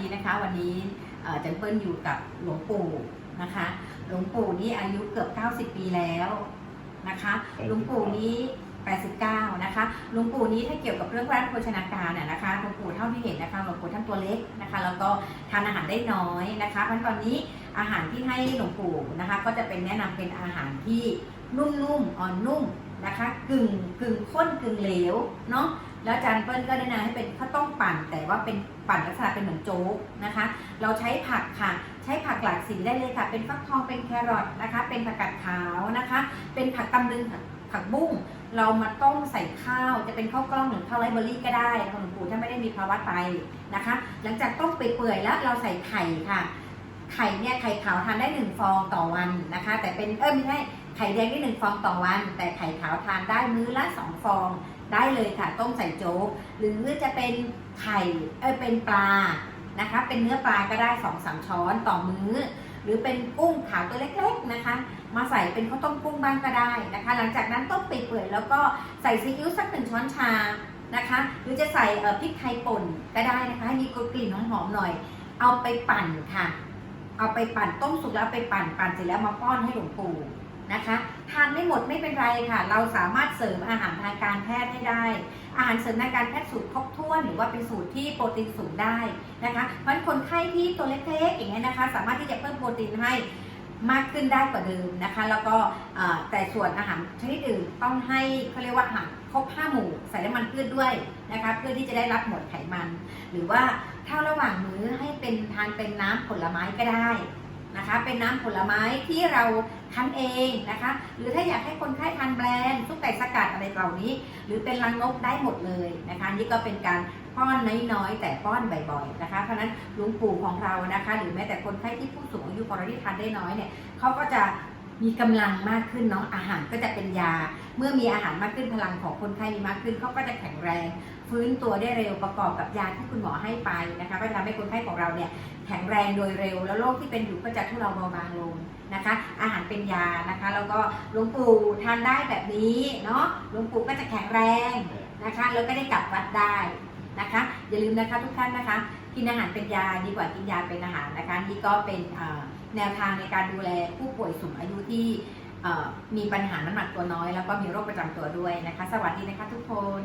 วันนี้นะคะวันนี้เอ่อจันเปิ้ลอยู่กับหลวงปู่นะคะ หลวงปู่นี่อายุเกือบ 90 ปีแล้วนะคะ หลวงปู่นี้ 89 นะคะ หลวงปู่นี้ถ้าเกี่ยวกับเรื่องร่างโภชนาการน่ะนะคะ หลวงปู่เท่าที่เห็นนะคะ หลวงปู่ท่านตัวเล็กนะคะ แล้วก็ทานอาหารได้น้อยนะคะเพราะฉะนั้นตอนนี้อาหารที่ให้หลวงปู่นะคะ ก็จะเป็นแนะนำเป็นอาหารที่นุ่มๆ อ่อนนุ่มนะคะ กึ่งกึ่งข้นกึ่งเหลวเนาะ แล้วอาจารย์เปิ้ลก็แนะนำให้เป็นข้าวต้มปั่น แต่ว่าเป็นปั่นลักษณะเป็นเหมือนโจ๊กนะคะ เราใช้ผักค่ะ ใช้ผักหลากสีได้เลยค่ะ เป็นฟักทองเป็นแครอทนะคะ เป็นผักกาดขาวนะคะ เป็นผักตำลึงผักบุ้งเรามาต้มใส่ข้าวจะเป็นข้าวกล้องหรือข้าวไรเบอรี่ก็ได้คะหลวงปู่ถ้าไม่ได้มีภาวะไตนะคะ หลังจากต้มเปื่อยแล้วเราใส่ไข่ค่ะ ไข่เนี่ยไข่ขาวทานได้หนึ่งฟองต่อวันนะคะ แต่เป็นเออไม่ใช่ไข่แดงได้หนึ่งฟองต่อวัน แต่ไข่ขาวทานได้มื้อละสองฟอง ได้เลยค่ะ ต้มใส่โจ๊ก หรือจะเป็นไข่เออเป็นปลานะคะ เป็นเนื้อปลาก็ได้สองสามช้อนต่อมื้อ หรือเป็นกุ้งขาวตัวเล็กๆนะคะ มาใส่เป็นข้าวต้มกุ้งบ้างก็ได้นะคะ หลังจากนั้นต้มเปื่อยๆแล้วก็ใส่ซีอิ๊วสักหนึ่งช้อนชานะคะ หรือจะใส่เอ่อพริกไทยป่นก็ได้นะคะให้มีกลิ่นหอมๆหน่อย เอาไปปั่นค่ะ เอาไปปั่นต้มสุกแล้วไปปั่นปั่นเสร็จแล้วมาป้อนให้หลวงปู่ นะคะทานไม่หมดไม่เป็นไรค่ะ เราสามารถเสริมอาหารทางการแพทย์ให้ได้ อาหารเสริมทางการแพทย์สูตรครบถ้วน หรือว่าเป็นสูตรที่โปรตีนสูงได้นะคะเพราะคนไข้ที่ตัวเล็กๆอย่างเงี้ยนะคะ สามารถที่จะเพิ่มโปรตีนให้มากขึ้นได้กว่าเดิมนะคะ แล้วก็แต่ส่วนอาหารชนิดอื่นต้องให้เขาเรียกว่าอาหารครบห้าหมู่ใส่น้ำมันพืชด้วยนะคะเพื่อที่จะได้รับหมดไขมัน หรือว่าถ้าระหว่างมื้อให้เป็นทานเป็นน้ำผลไม้ก็ได้ นะคะเป็นน้ำผลไม้ที่เราคั้นเองนะคะ หรือถ้าอยากให้คนไข้ทานแบรนด์ซุปไก่สกัดอะไรเหล่านี้ หรือเป็นลังนกได้หมดเลยนะคะ นี่ก็เป็นการป้อนน้อยๆ แต่ป้อนบ่อยๆนะคะ เพราะนั้นลุงปู่ของเรานะคะ หรือแม้แต่คนไข้ที่ผู้สูงอายุพอเราที่ทานได้น้อยเนี่ยเขาก็จะ มีกำลังมากขึ้นเนาะอาหารก็จะเป็นยา เมื่อมีอาหารมากขึ้นพลังของคนไข้มีมากขึ้นเขาก็จะแข็งแรง ฟื้นตัวได้เร็วประกอบกับยาที่คุณหมอให้ไปนะคะก็จะทำให้คนไข้ของเราเนี่ยแข็งแรงโดยเร็ว แล้วโรคที่เป็นอยู่ก็จะทุเลาเบาบางลงนะคะ อาหารเป็นยานะคะ แล้วก็หลวงปู่ทานได้แบบนี้เนาะหลวงปู่ก็จะแข็งแรงนะคะแล้วก็ได้กลับวัดได้นะคะ อย่าลืมนะคะทุกท่านนะคะ กินอาหารเป็นยาดีกว่ากินยาเป็นอาหารนะคะนี่ก็เป็นแนวทางในการดูแลผู้ป่วยสูงอายุที่มีปัญหาน้ำหนักตัวน้อย แล้วก็มีโรคประจำตัวด้วยนะคะ สวัสดีนะคะทุกคน